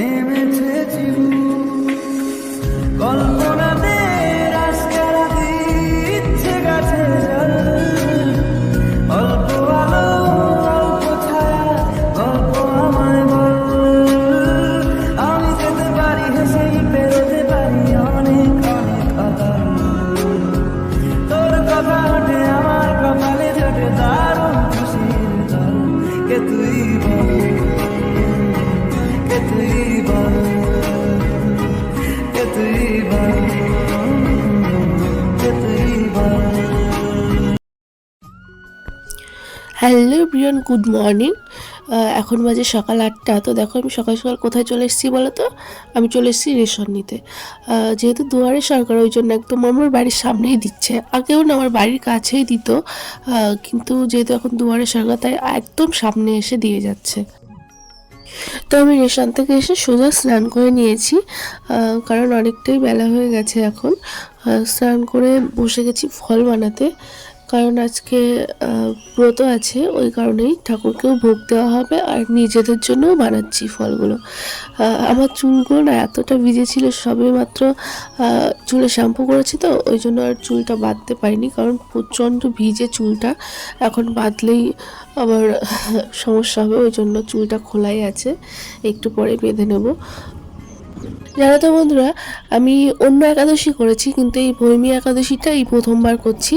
Maybe hello Brian good morning. এখন বাজে সকাল আটটা। তো দেখো, আমি সকাল সকাল কোথায় চলে এসেছি বলো তো? আমি চলে এসেছি রেশন নিতে। যেহেতু দুয়ারে সরকার, ওই জন্য একদম আমার বাড়ির সামনেই দিচ্ছে। আগেও না, আমার বাড়ির কাছেই দিত। কিন্তু যেহেতু এখন দুয়ারে সরকার, তাই একদম সামনে এসে দিয়ে যাচ্ছে। তো আমি রেশন থেকে এসে সোজা স্নান করে নিয়েছি। কারণ অনেকটাই বেলা হয়ে গেছে এখন। স্নান করে বসে গেছি ফল বানাতে। কারণ আজকে ব্রত আছে, ওই কারণেই ঠাকুরকেও ভোগ দেওয়া হবে আর নিজেদের জন্যও বানাচ্ছি ফলগুলো। আমার চুলগুলো না এতটা ভিজে ছিল সবে মাত্র চুলে শ্যাম্পু করেছি তো, ওই জন্য আর চুলটা বাঁধতে পারিনি কারণ প্রচণ্ড ভিজে চুলটা। এখন বাঁধলেই আবার সমস্যা হবে, ওই জন্য চুলটা খোলাই আছে, একটু পরে বেঁধে নেব। জানো তো বন্ধুরা, আমি অন্য একাদশী করেছি, কিন্তু এই ভৈমী একাদশীটা এই প্রথমবার করছি।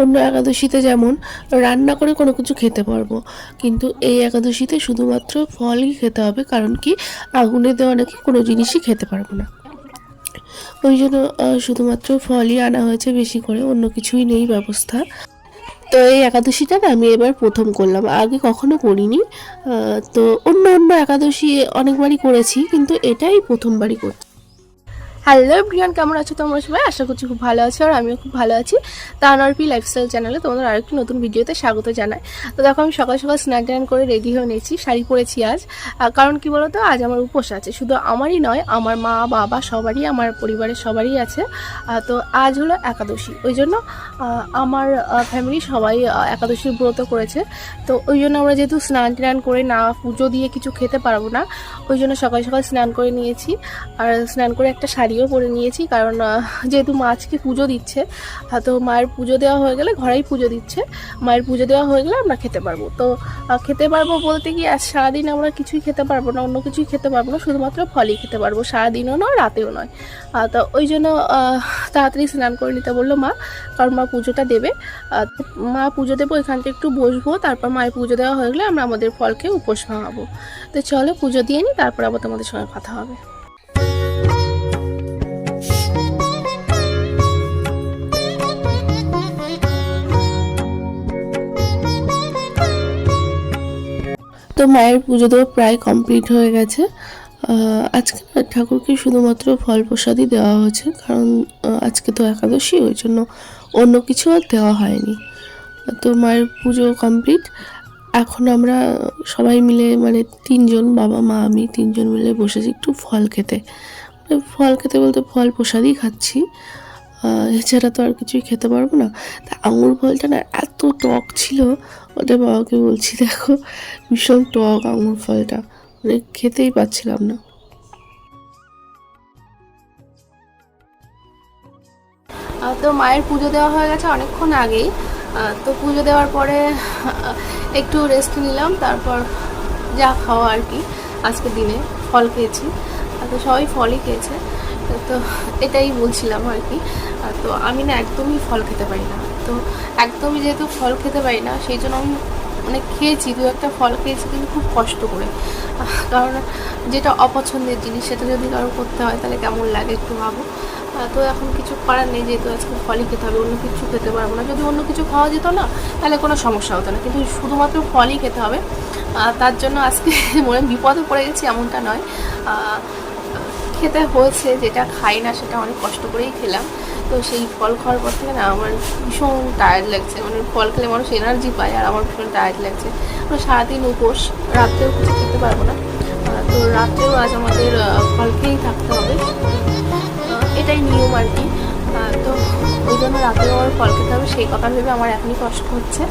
অন্য একাদশীতে যেমন রান্না করে কোনো কিছু খেতে পারব, কিন্তু এই একাদশীতে শুধুমাত্র ফলই খেতে হবে, কারণ কি আগুনে দেওয়া নাকি কোনো জিনিসই খেতে পারব না। ওই জন্য শুধুমাত্র ফলই আনা হয়েছে বেশি করে, অন্য কিছুই নেই ব্যবস্থা। তো এই একাদশীটা না আমি এবার প্রথম করলাম, আগে কখনো করিনি। তো অন্য অন্য একাদশী অনেকবারই করেছি, কিন্তু এটাই প্রথমবারই করছি। হ্যালো ব্রিয়ান কেমন আছো তোমরা সবাই? আশা করছি খুব ভালো আছো আর আমিও খুব ভালো আছি। তানরপি লাইফস্টাইল চ্যানেলে তোমাদের আরেকটি নতুন ভিডিওতে স্বাগত জানাই। তো দেখো আমি সকাল সকাল স্নান টান করে রেডি হয়ে নিয়েছি শাড়ি পরেছি আজ। কারণ কি বলতো আজ আমার উপোস আছে। শুধু আমারই নয় আমার মা বাবা সবারই আমার পরিবারের সবারই আছে। তো আজ হলো একাদশী। ওই জন্য আমার ফ্যামিলি সবাই আহ, একাদশীর ব্রত করেছে। তো ওই জন্য আমরা যেহেতু স্নান টান করে না পুজো দিয়ে কিছু খেতে পারব না ওই জন্য সকাল সকাল স্নান করে নিয়েছি। আর স্নান করে একটা শাড়িও পরে নিয়েছি, কারণ যেহেতু মা আজকে পুজো দিচ্ছে তো মায়ের পুজো দেওয়া হয়ে গেলে ঘরেই পুজো দিচ্ছে। মায়ের পুজো দেওয়া হয়ে গেলে আমরা খেতে পারব। তো খেতে পারব বলতে কি, আজ সারাদিন আমরা কিছুই খেতে পারব না, অন্য কিছুই খেতে পারব না, শুধুমাত্র ফলই খেতে পারব, সারাদিনও নয়, রাতেও নয়। তো ওই জন্য তাড়াতাড়ি স্নান করে নিতে বলল মা, কারণ মা পুজোটা দেবে। মা পুজো দেবো, এখানটা একটু বসবো, তারপর মায়ের পুজো দেওয়া হয়ে গেলে আমরা আমাদের ফলকে উপোস ভাঙাবো। তো চলো পুজো দিয়ে নিই তারপর আবার তোমাদের সঙ্গে কথা হবে। তো মায়ের পুজো দেওয়া প্রায় কমপ্লিট হয়ে গেছে। আজকে ঠাকুরকে শুধুমাত্র ফল প্রসাদই দেওয়া হয়েছে, কারণ আজকে তো একাদশী, ওই জন্য অন্য কিছু আর দেওয়া হয়নি। তো মায়ের পুজো কমপ্লিট এখন আমরা সবাই মিলে মানে তিনজন বাবা, মা, আমি তিনজন মিলে বসেছি একটু ফল খেতে। ফল খেতে বলতে ফল প্রসাদই খাচ্ছি। এছাড়া তো আর কিছুই খেতে পারব না। তা আঙুর ফলটা না এত টক ছিল ওটা বাবাকে বলছি, দেখো, ভীষণ টক আঙুর ফলটা। মানে খেতেই পাচ্ছিলাম না। তো মায়ের পুজো দেওয়া হয়ে গেছে অনেকক্ষণ আগেই। তো পুজো দেওয়ার পরে একটু রেস্ট নিলাম, তারপর যা খাওয়া আর কি। আজকের দিনে ফল খেয়েছি। তো সবাই ফলই খেয়েছে। তো এটাই বলছিলাম আর কি। তো আমি না একদমই ফল খেতে পারি না। তো একদমই যেহেতু ফল খেতে পারি না, সেই জন্য আমি মানে খেয়েছি, দু একটা ফল খেয়েছি কিন্তু খুব কষ্ট করে। কারণ যেটা অপছন্দের জিনিস, সেটা যদি কারও করতে হয়, তাহলে কেমন লাগে একটু ভাবো। তো এখন কিছু করার নেই, যেহেতু আজকে ফলই খেতে হবে, অন্য কিছু খেতে পারব না। যদি অন্য কিছু খাওয়া যেত না, তাহলে কোনো সমস্যা হতো না। কিন্তু শুধুমাত্র ফলই খেতে হবে। তার জন্য আজকে মনে বিপদে পড়ে গেছি, এমনটা নয়। খেতে হয়েছে, যেটা খাই না, সেটা অনেক কষ্ট করেই খেলাম। তো সেই ফল খাওয়ার পর থেকে না, আমার ভীষণ টায়ার্ড লাগছে। মানে ফল খেলে মানুষ এনার্জি পায়, আর আমার ভীষণ টায়ার্ড লাগছে। আমরা সারাদিন উপোস, রাত্রেও কিছু খেতে পারব না। তো রাত্রেও আজ আমাদের ফল খেয়েই থাকতে হবে। এটাই নিয়ম আর কি। তো ওই জন্য রাতেও আমার ফল খেতে হবে, সেই কথা ভেবে আমার এখনই কষ্ট হচ্ছে।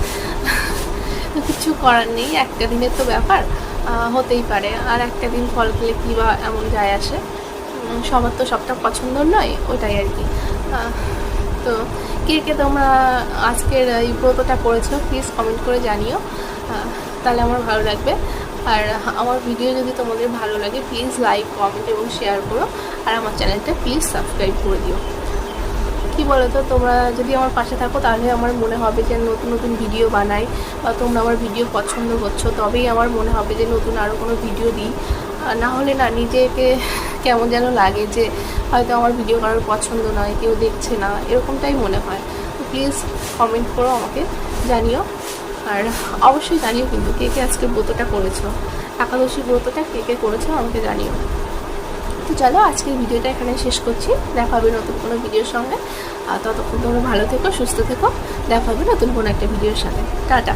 তো কিছু করার নেই, একটা দিনের তো ব্যাপার। হতেই পারে। আর একটা দিন ফল খেলে কী বা এমন যায় আসে। সবার তো সবটা পছন্দ নয়, ওটাই আর কি। তো কে কে তোমরা আজকের এই ব্রতটা করেছ প্লিজ কমেন্ট করে জানিও। তাহলে আমার ভালো লাগবে। আর আমার ভিডিও যদি তোমাদের ভালো লাগে প্লিজ লাইক কমেন্ট এবং শেয়ার করো। আর আমার চ্যানেলটা প্লিজ সাবস্ক্রাইব করে দিও। কী বলো তো তোমরা যদি আমার পাশে থাকো, তাহলে আমার মনে হবে যে নতুন নতুন ভিডিও বানাই, বা তোমরা আমার ভিডিও পছন্দ করছ, তবেই আমার মনে হবে যে নতুন আরও কোনো ভিডিও দিই। না হলে না, নিজেকে কেমন যেন লাগে যে হয়তো আমার ভিডিও কারোর পছন্দ নয়, কেউ দেখছে না, এরকমটাই মনে হয়। তো প্লিজ কমেন্ট করো আমাকে, জানিও। আর অবশ্যই জানিও কিন্তু কে কে আজকে ব্রতটা করেছ। একাদশী ব্রতটা কে কে করেছ আমাকে জানিও। তো চলো, আজকের ভিডিওটা এখানে শেষ করছি। দেখা হবে নতুন কোনো ভিডিওর সঙ্গে। আর ততক্ষণ তোমরা ভালো থেকো, সুস্থ থেকো। দেখা হবে নতুন কোনো একটা ভিডিওর সাথে। টাটা।